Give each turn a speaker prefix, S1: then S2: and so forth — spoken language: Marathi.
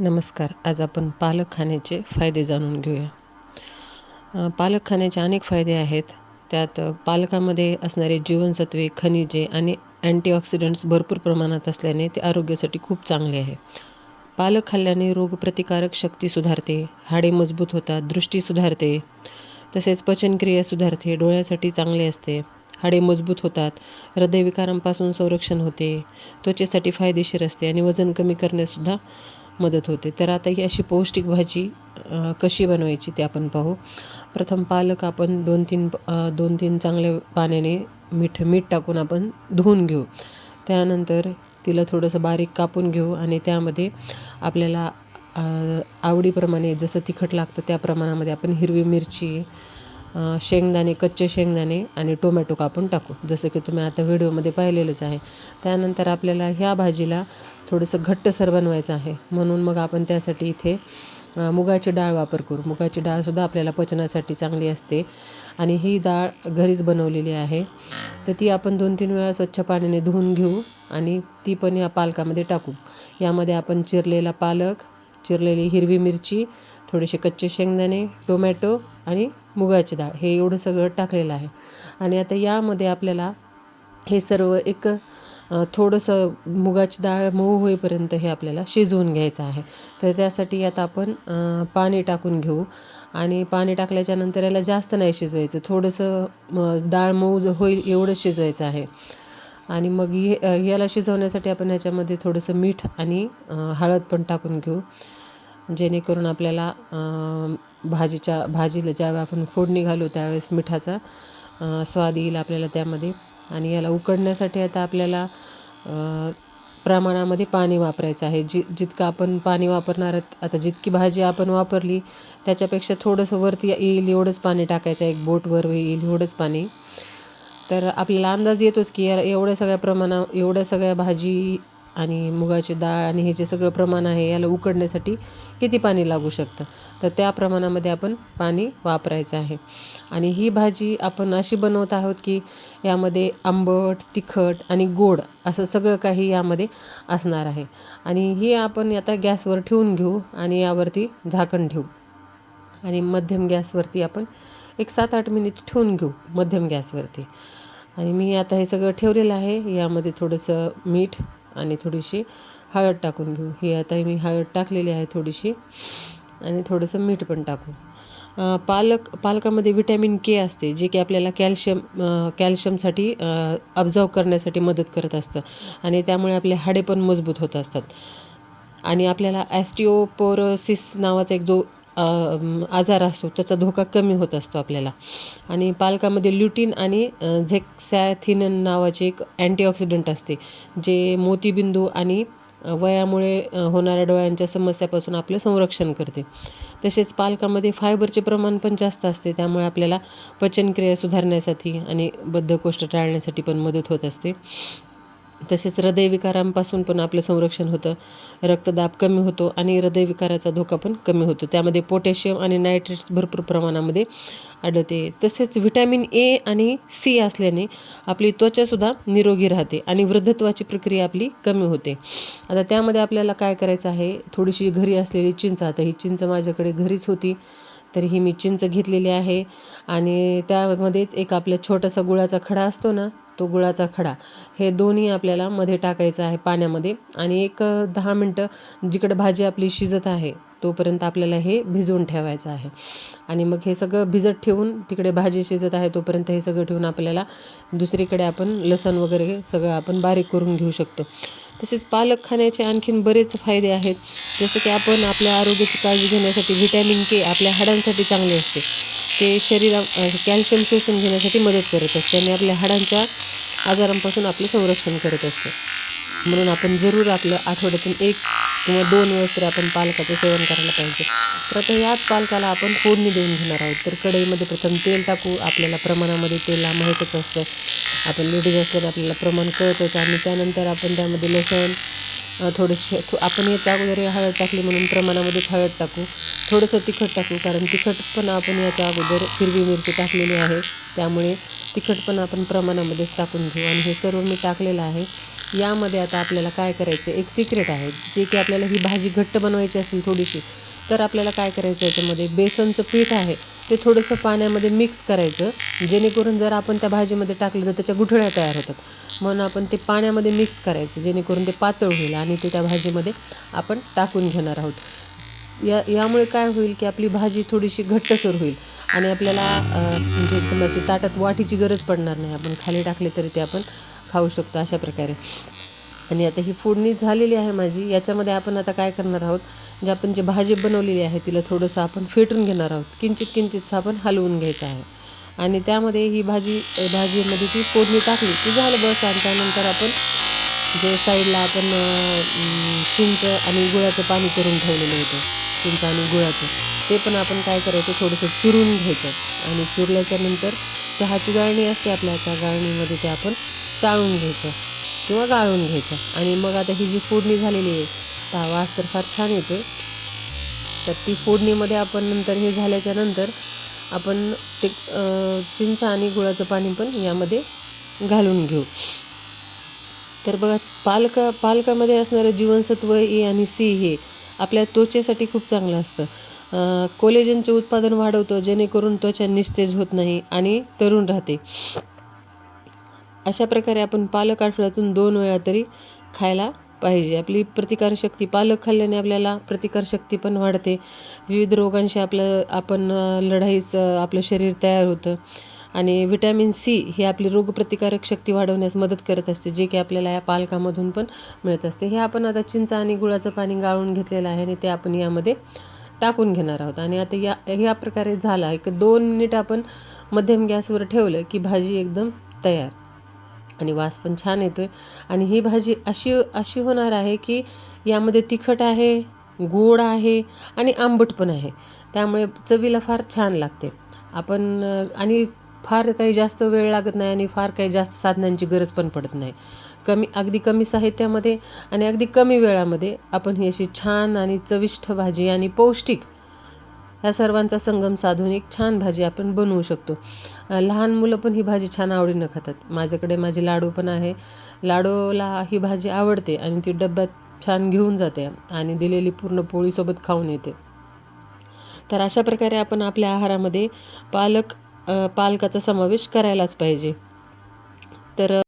S1: नमस्कार. आज आपण पालक खाण्याचे फायदे जाणून घेऊया. पालक खाण्याचे अनेक फायदे आहेत. त्यात पालकामध्ये असणारे जीवनसत्वे खनिजे आणि अँटीऑक्सिडंट्स भरपूर प्रमाणात असल्याने ते आरोग्यासाठी खूप चांगले आहे. पालक खाल्ल्याने रोगप्रतिकारक शक्ती सुधारते हाडे मजबूत होतात दृष्टी सुधारते तसेच पचनक्रिया सुधारते डोळ्यासाठी चांगले असते हाडे मजबूत होतात हृदयविकारांपासून संरक्षण होते त्वचेसाठी फायदेशीर असते आणि वजन कमी करण्यासुद्धा मदत होते. तर आता ही अशी पौष्टिक भाजी कशी बनवायची ते आपण पाहू. प्रथम पालक आपण दोन तीन दोन तीन चांगल्या पाण्याने मीठ मीठ टाकून आपण धुवून घेऊ. त्यानंतर तिला थोडंसं बारीक कापून घेऊ आणि त्यामध्ये आपल्याला आवडीप्रमाणे जसं तिखट लागतं त्या प्रमाणामध्ये आपण हिरवी मिरची शेंगदाणे कच्चे शेंगदाणे आणि टोमॅटो कापून टाकू. जसं की तुम्ही आता व्हिडिओमध्ये पाहिलेलंच आहे. त्यानंतर आपल्याला ह्या भाजीला थोडंसं घट्टसर बनवायचं आहे. म्हणून मग आपण त्यासाठी इथे मुगाची डाळ वापर करू. मुगाची डाळसुद्धा आपल्याला पचनासाठी चांगली असते. आणि ही डाळ घरीच बनवलेली आहे. तर ती आपण दोन तीन वेळा स्वच्छ पाण्याने धुवून घेऊ आणि ती पण या पालकामध्ये टाकू. यामध्ये आपण चिरलेला पालक चिरलेली हिरवी मिरची थोडेसे कच्चे शेंगदाणे टोमॅटो आणि मुगाची डाळ. हे एवढं सगळं टाकलेलं आहे. आणि आता यामध्ये आपल्याला हे सर्व एक थोडंसं मुगाची डाळ मऊ होईपर्यंत हे आपल्याला शिजवून घ्यायचं आहे. तर त्यासाठी आता आपण पाणी टाकून घेऊ. आणि पाणी टाकल्याच्या नंतर याला जास्त नाही शिजवायचं. थोडंसं डाळ मऊ होईल एवढं शिजवायचं आहे. आणि मग हे याला शिजवण्यासाठी आपण याच्यामध्ये थोडंसं मीठ आणि हळद पण टाकून घेऊ. जेणेकरून आपल्याला भाजीच्या भाजीला ज्यावेळी आपण फोडणी घालू त्यावेळेस मिठाचा स्वाद येईल आपल्याला त्यामध्ये. आणि याला उकडण्यासाठी आता आपल्याला प्रमाणामध्ये पाणी वापरायचं आहे. जि जितकं आपण पाणी वापरणार आता जितकी भाजी आपण वापरली त्याच्यापेक्षा थोडंसं वरती येईल एवढंच पाणी टाकायचं एक बोट वर येईल एवढंच पाणी. तर आपल्याला अंदाज येतोच की या एवढ्या सगळ्या प्रमाणा एवढ्या सगळ्या भाजी आणि मुगाची डाळ आणि हे जे सगळं प्रमाण आहे याला उकडण्यासाठी किती पाणी लागू शकतं? तर त्या प्रमाणामध्ये आपण पाणी वापरायचं आहे. आणि ही भाजी आपण अशी बनवत आहोत की यामध्ये आंबट तिखट आणि गोड असं सगळं काही यामध्ये असणार आहे. आणि ही आपण आता गॅसवर ठेवून घेऊ आणि यावरती झाकण ठेवू. आणि मध्यम गॅसवरती आपण एक सात आठ मिनिट ठेवून घेऊ मध्यम गॅसवरती. आणि मी आता हे सगळं ठेवलेलं आहे. यामध्ये थोडंसं मीठ आणि थोडीशी हळद टाकून घेऊ. ही आता मी हळद टाकलेली आहे थोडीशी आणि थोडंसं मीठ पण टाकू. पालक पालकामध्ये व्हिटॅमिन के असते जे की आपल्याला कॅल्शियम कॅल्शियमसाठी ऑब्झर्व करण्यासाठी मदत करत असतं आणि त्यामुळे आपले हाडे पण मजबूत होत असतात. आणि आपल्याला ॲस्टिओपोरोसिस नावाचा एक जो आजार असतो त्याचा धोका कमी होत असतो आपल्याला. आणि पालकामध्ये ल्युटीन आणि झेक्सॅथिनन नावाचे एक अँटीऑक्सिडंट असते जे मोतीबिंदू आणि वयामुळे होणाऱ्या डोळ्यांच्या समस्यापासून आपलं संरक्षण करते. तसेच पालकामध्ये फायबरचे प्रमाण पण जास्त असते त्यामुळे आपल्याला पचनक्रिया सुधारण्यासाठी आणि बद्धकोष्ठ टाळण्यासाठी पण मदत होत असते. तसेच हृदयविकारांपासून पण आपलं संरक्षण होतं. रक्तदाब कमी होतो आणि हृदयविकाराचा धोका पण कमी होतो. त्यामध्ये पोटॅशियम आणि नायट्रेट्स भरपूर प्रमाणामध्ये आढळते. तसेच व्हिटॅमिन ए आणि सी असल्याने आपली त्वचासुद्धा निरोगी राहते आणि वृद्धत्वाची प्रक्रिया आपली कमी होते. आता त्यामध्ये आपल्याला काय करायचं आहे? थोडीशी घरी असलेली चिंच. आता ही चिंच माझ्याकडे घरीच होती. तर ही मी चिंच घेतलेली आहे. आणि त्यामध्येच एक आपल्या छोटासा गुळाचा खडा असतो ना तो गुळाचा खडा. हे दोन्ही आपल्याला मध्ये टाकायचं आहे पाण्यामध्ये आणि एक दहा मिनटं जिकडं भाजी आपली शिजत आहे तोपर्यंत आपल्याला हे भिजवून ठेवायचं आहे. आणि मग हे सगळं भिजत ठेवून तिकडे भाजी शिजत आहे तोपर्यंत हे सगळं ठेवून आपल्याला दुसरीकडे आपण लसण वगैरे सगळं आपण बारीक करून घेऊ शकतो. तसेच पालक खाण्याचे आणखीन बरेच फायदे आहेत. जसं की आपण आपल्या आरोग्याची काळजी घेण्यासाठी व्हिटॅमिन के आपल्या हाडांसाठी चांगले असते. ते शरीरा कॅल्शियम शोषून घेण्यासाठी मदत करत असते आणि आपल्या हाडांच्या आजारांपासून आपले संरक्षण करत असते. म्हणून आपण जरूर आपलं आठवड्यातून एक किंवा दोन वेळेस तरी आपण पालकाचं सेवन करायला पाहिजे. तर आता याच पालकाला आपण फोडणी देऊन घेणार आहोत. तर कढईमध्ये प्रथम तेल टाकू आपल्याला प्रमाणामध्ये तेल माहीतच असतं. आपण लेडीज असल्याने आपल्याला प्रमाण कळतच आणि त्यानंतर आपण त्यामध्ये लसण थोडेसे आपण याच्या अगोदर हळद टाकली म्हणून प्रमाणामध्येच हळद टाकू. थोडंसं तिखट टाकू कारण तिखट पण आपण याच्या अगोदर हिरवी मिरची टाकलेली आहे. त्यामुळे तिखट पण आपण प्रमाणामध्येच टाकून घेऊ. आणि हे सर्व मी टाकलेलं आहे. यामध्ये आता आपल्याला काय करायचं एक सिक्रेट आहे. जे की आपल्याला ही भाजी घट्ट बनवायची असेल थोडीशी तर आपल्याला काय करायचं याच्यामध्ये बेसनचं पीठ आहे. ते थोडंसं पाण्यामध्ये मिक्स करायचं. जेणेकरून जर आपण त्या भाजीमध्ये टाकलं तर त्याच्या गुठळ्या तयार होतात. म्हणून आपण ते पाण्यामध्ये मिक्स करायचं. जेणेकरून ते पातळ होईल आणि ते त्या भाजीमध्ये आपण टाकून घेणार आहोत. या यामुळे काय होईल की आपली भाजी थोडीशी घट्टसर होईल आणि आपल्याला म्हणजे एकदम अशी ताटात वाटीची गरज पडणार नाही. आपण खाली टाकले तरी ते आपण खाऊ शकतो अशा प्रकारे. आणि आता ही फोडणी झालेली आहे माझी. याच्यामध्ये आपण आता काय करणार आहोत? जे आपण जे भाजी बनवलेली आहे तिला थोडंसं आपण फेटून घेणार आहोत. किंचित किंचितसं आपण हलवून घ्यायचं आहे. आणि त्यामध्ये ही भाजी भाजीमध्ये ती फोडणी टाकली की झालं बस. आणि त्यानंतर आपण जे साईडला आपण चिंच आणि गुळाचं पाणी करून ठेवलेलं होतं. चिंच आणि गुळाचं. ते पण आपण काय करायचं? थोडंसं चुरून घ्यायचं. आणि चुरल्याच्यानंतर चहाची गाळणी असते आपल्या त्या गाळणीमध्ये ते आपण चाळून घ्यायचं. किंवा गाळून घ्यायचं आणि मग आता ही जी फोडणी झालेली आहे पहा वास तर फार छान येतो तर ती फोडणीमध्ये आपण नंतर हे झाल्याच्यानंतर आपण ते चिंच आणि गुळाचं पाणी पण यामध्ये घालून घेऊ. तर बघा पालका पालकामध्ये असणारं जीवनसत्व ए आणि सी हे आपल्या त्वचेसाठी खूप चांगलं असतं. कोलेजनचे उत्पादन वाढवतं जेणेकरून त्वचा निस्तेज होत नाही आणि तरुण राहते. अशा प्रकारे आपण पालक आठवड्यातून दोन वेळा तरी खायला पाहिजे. आपली प्रतिकारशक्ती पालक खाल्ल्याने आपल्याला प्रतिकारशक्ती पण वाढते. विविध रोगांशी आपलं आपण लढाईस आपलं शरीर तयार होतं. आणि व्हिटॅमिन सी हे आपली रोगप्रतिकारक शक्ती वाढवण्यास मदत करत असते जे की आपल्याला या पालकामधून पण मिळत असते. हे आपण आता चिंच आणि गुळाचं पाणी गाळून घेतलेलं आहे आणि ते आपण यामध्ये टाकून घेणार आहोत. आणि आता या ह्या प्रकारे झाला. एक दोन मिनिट आपण मध्यम गॅसवर ठेवलं की भाजी एकदम तयार. आणि वास पण छान येतो आहे आणि ही भाजी अशी अशी होणार आहे की यामध्ये तिखट आहे गोड आहे आणि आंबट पण आहे. त्यामुळे चवीला फार छान लागते. आपण आणि फार काही जास्त वेळ लागत नाही आणि फार काही जास्त साधनांची गरज पण पडत नाही. कमी अगदी कमी साहित्यामध्ये आणि अगदी कमी वेळामध्ये आपण ही अशी छान आणि चविष्ट भाजी आणि पौष्टिक ह्या सर्वांचा संगम साधून एक छान भाजी आपण बनवू शकतो. लहान मुलं पण ही भाजी छान आवडीनं खातात. माझ्याकडे माझे लाडू पण आहे. लाडूला ही भाजी आवडते आणि ती डब्यात छान घेऊन जाते आणि दिलेली पूर्ण पोळीसोबत खाऊन येते. तर अशा प्रकारे आपण आपल्या आहारामध्ये पालक पालकाचा समावेश करायलाच पाहिजे. तर